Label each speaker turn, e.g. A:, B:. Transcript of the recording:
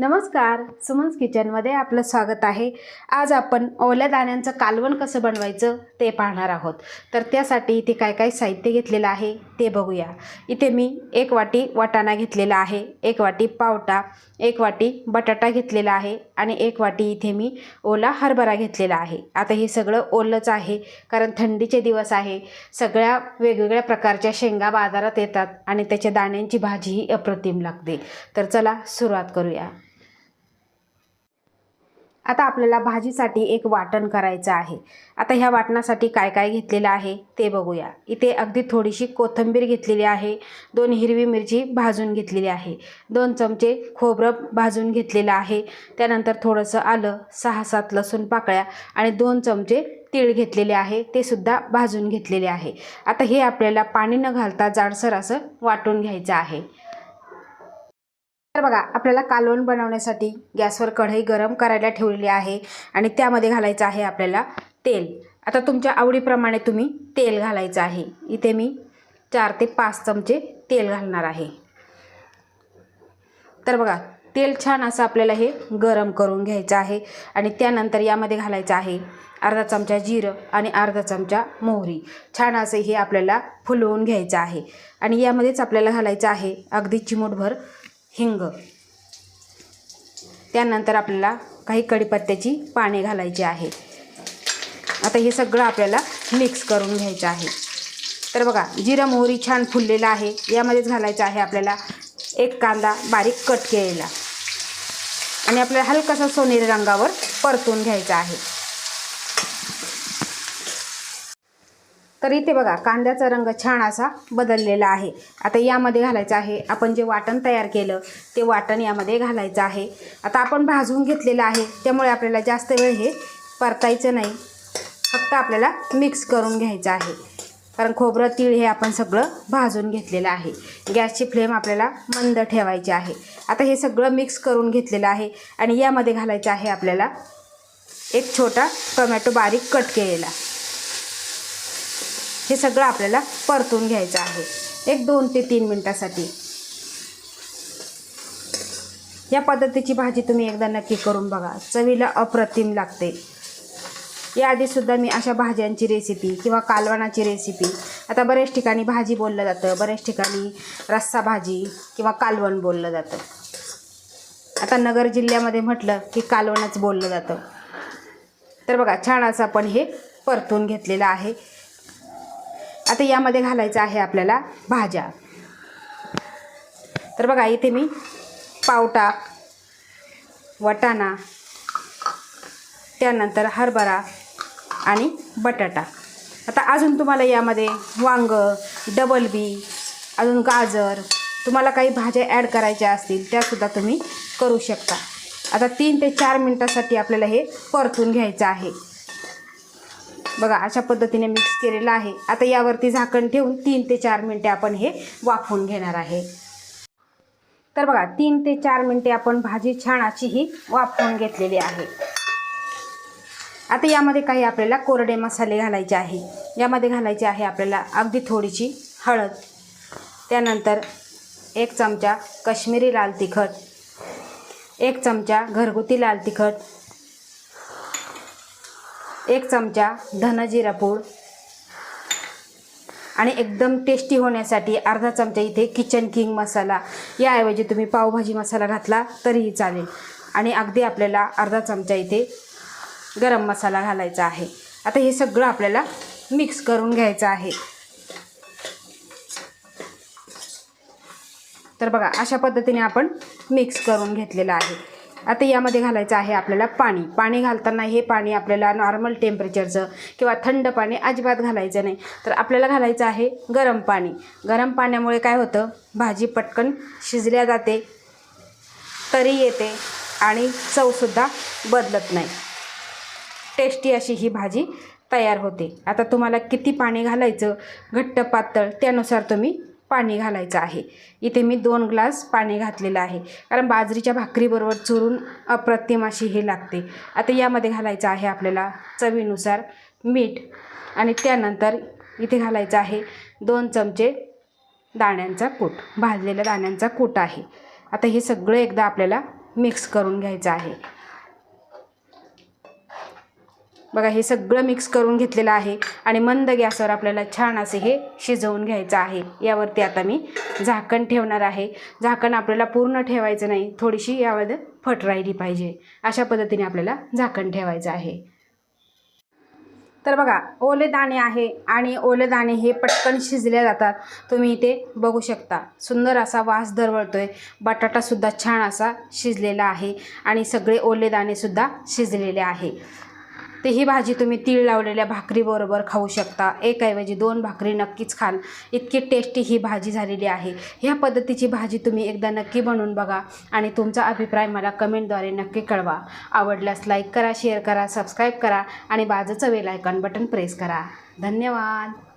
A: नमस्कार सुमन्स किचनमध्ये आपलं स्वागत आहे. आज आपण ओल्या दाण्यांचं कालवण कसं बनवायचं ते पाहणार आहोत. तर त्यासाठी इथे काय काय साहित्य घेतलेलं आहे ते बघूया. इथे मी एक वाटी वाटाणा घेतलेला आहे एक वाटी पावटा एक वाटी बटाटा घेतलेला आहे आणि एक वाटी इथे मी ओला हरभरा घेतलेला आहे. आता हे सगळं ओलंच आहे कारण थंडीचे दिवस आहे. सगळ्या वेगवेगळ्या प्रकारच्या शेंगा बाजारात येतात आणि त्याच्या दाण्यांची भाजीही अप्रतिम लागते. तर चला सुरुवात करूया. आता आपल्याला भाजीसाठी एक वाटण करायचं आहे. आता ह्या वाटणासाठी काय काय घेतलेलं आहे ते बघूया. इथे अगदी थोडीशी कोथिंबीर घेतलेली आहे. दोन हिरवी मिरची भाजून घेतलेली आहे. दोन चमचे खोबरं भाजून घेतलेलं आहे. त्यानंतर थोडंसं आलं सहा सात लसूण पाकळ्या आणि दोन चमचे तीळ घेतलेले आहे. ते सुद्धा भाजून घेतलेले आहे. आता हे आपल्याला पाणी न घालता जाडसर असं वाटून घ्यायचं आहे. तर बघा आपल्याला कालवण बनवण्यासाठी गॅसवर कढई गरम करायला ठेवलेली आहे आणि त्यामध्ये घालायचं आहे आपल्याला तेल. आता तुमच्या आवडीप्रमाणे तुम्ही तेल घालायचं आहे. इथे मी चार ते पाच चमचे तेल घालणार आहे. तर बघा तेल छान असं आपल्याला हे गरम करून घ्यायचं आहे आणि त्यानंतर यामध्ये घालायचं आहे अर्धा चमचा जिरं आणि अर्धा चमचा मोहरी. छान असं हे आपल्याला फुलवून घ्यायचं आहे आणि यामध्येच आपल्याला घालायचं आहे अगदी चिमूटभर हिंग. त्यानंतर आपल्याला काही कढीपत्त्याची पाने घालायची आहे. आता हे सगळं आपल्याला मिक्स करून घ्यायचं आहे. तर बघा जिरा मोहरी छान फुललेला आहे. यामध्येच घालायचं आहे आपल्याला एक कांदा बारीक कट केलेला. आणि आपल्याला हलकासा सोनेरी रंगावर परतून घ्यायचा आहे. तर इथे बघा कांद्याचा रंग छान असा बदललेला आहे. आता यामध्ये घालायचं आहे आपण जे वाटण तयार केलं ते वाटण यामध्ये घालायचं आहे. आता आपण भाजून घेतलेलं आहे त्यामुळे आपल्याला जास्त वेळ हे परतायचं नाही. फक्त आपल्याला मिक्स करून घ्यायचं आहे. कारण खोबरं तीळ हे आपण सगळं भाजून घेतलेलं आहे. गॅसची फ्लेम आपल्याला मंद ठेवायची आहे. आता हे सगळं मिक्स करून घेतलेलं आहे आणि यामध्ये घालायचं आहे आपल्याला एक छोटा टोमॅटो बारीक कट केलेला. हे सगळं आपल्याला परतून घ्यायचं आहे. एक दोन ते तीन मिनटासाठी. या पद्धतीची भाजी तुम्ही एकदा नक्की करून बघा. चवीला अप्रतिम लागते. याआधीसुद्धा मी अशा भाज्यांची रेसिपी किंवा कालवणाची रेसिपी आता बऱ्याच ठिकाणी भाजी बोललं जातं. बऱ्याच ठिकाणी रस्सा भाजी किंवा कालवण बोललं जातं. आता नगर जिल्ह्यामध्ये म्हटलं की कालवणच बोललं जातं. तर बघा छान असं आपण हे परतून घेतलेलं आहे. आता यामध्ये घालायचं आहे आपल्याला भाज्या. तर बघा इथे मी पावटा वटाणा त्यानंतर हरभरा आणि बटाटा. आता अजून तुम्हाला यामध्ये वांग डबल बी अजून गाजर तुम्हाला काही भाज्या ॲड करायच्या असतील त्यासुद्धा तुम्ही करू शकता. आता तीन ते चार मिनटासाठी आपल्याला हे परतून घ्यायचं आहे. बघा अशा पद्धतीने मिक्स केलेलं आहे. आता यावरती झाकण ठेवून तीन ते चार मिनटे आपण हे वाफवून घेणार आहे. तर बघा तीन ते चार मिनटे आपण भाजी छान अशी ही वाफवून घेतलेली आहे. आता यामध्ये काही आपल्याला कोरडे मसाले घालायचे आहे. यामध्ये घालायचे आहे आपल्याला अगदी थोडीशी हळद त्यानंतर एक चमचा कश्मीरी लाल तिखट एक चमचा घरगुती लाल तिखट एक चमचा धनजिरा पूड. आणि एकदम टेस्टी होण्यासाठी अर्धा चमचा इथे किचन किंग मसाला. याऐवजी तुम्ही पावभाजी मसाला घातला तरीही चालेल. आणि अगदी आपल्याला अर्धा चमचा इथे गरम मसाला घालायचा आहे. आता हे सगळं आपल्याला मिक्स करून घ्यायचं आहे. तर बघा अशा पद्धतीने आपण मिक्स करून घेतलेलं आहे. आता यामध्ये घालायचं आहे आपल्याला पाणी. पाणी घालताना हे पाणी आपल्याला नॉर्मल टेम्परेचरचं किंवा थंड पाणी अजिबात घालायचं नाही. तर आपल्याला घालायचं आहे गरम पाणी. गरम पाण्यामुळे काय होतं? भाजी पटकन शिजल्या जाते तरी येते आणि चवसुद्धा बदलत नाही. टेस्टी अशी ही भाजी तयार होते. आता तुम्हाला किती पाणी घालायचं? घट्ट पातळ त्यानुसार तुम्ही पाणी घालायचं आहे. इथे मी दोन ग्लास पाणी घातलेलं आहे. कारण बाजरीच्या भाकरीबरोबर चुरून अप्रतिम अशी हे लागते. आता यामध्ये घालायचं आहे आपल्याला चवीनुसार मीठ आणि त्यानंतर इथे घालायचं आहे दोन चमचे दाण्यांचा कूट. भाजलेल्या दाण्यांचा कूट आहे. आता हे सगळं एकदा आपल्याला मिक्स करून घ्यायचं आहे. बघा हे सगळं मिक्स करून घेतलेलं आहे आणि मंद गॅसवर आपल्याला छान असे हे शिजवून घ्यायचं आहे. यावरती आता मी झाकण ठेवणार आहे. झाकण आपल्याला पूर्ण ठेवायचं नाही थोडीशी यामध्ये फट राहिली पाहिजे. अशा पद्धतीने आपल्याला झाकण ठेवायचं आहे. तर बघा ओले दाणे आहे आणि ओले दाणे हे पटकन शिजले जातात. तुम्ही इथे बघू शकता सुंदर असा वास दरवळतोय. बटाटासुद्धा छान असा शिजलेला आहे आणि सगळे ओले दाणेसुद्धा शिजलेले आहे. तर ही भाजी तुम्ही तीळ लावलेल्या भाकरीबरोबर खाऊ शकता. एकऐवजी दोन भाकरी नक्कीच खाल. इतकी टेस्टी ही भाजी झालेली आहे. ह्या पद्धतीची भाजी तुम्ही एकदा नक्की बनवून बघा आणि तुमचा अभिप्राय मला कमेंटद्वारे नक्की कळवा. आवडल्यास लाईक करा शेअर करा सबस्क्राईब करा आणि बाजूचं वेल आयकॉन बटन प्रेस करा. धन्यवाद!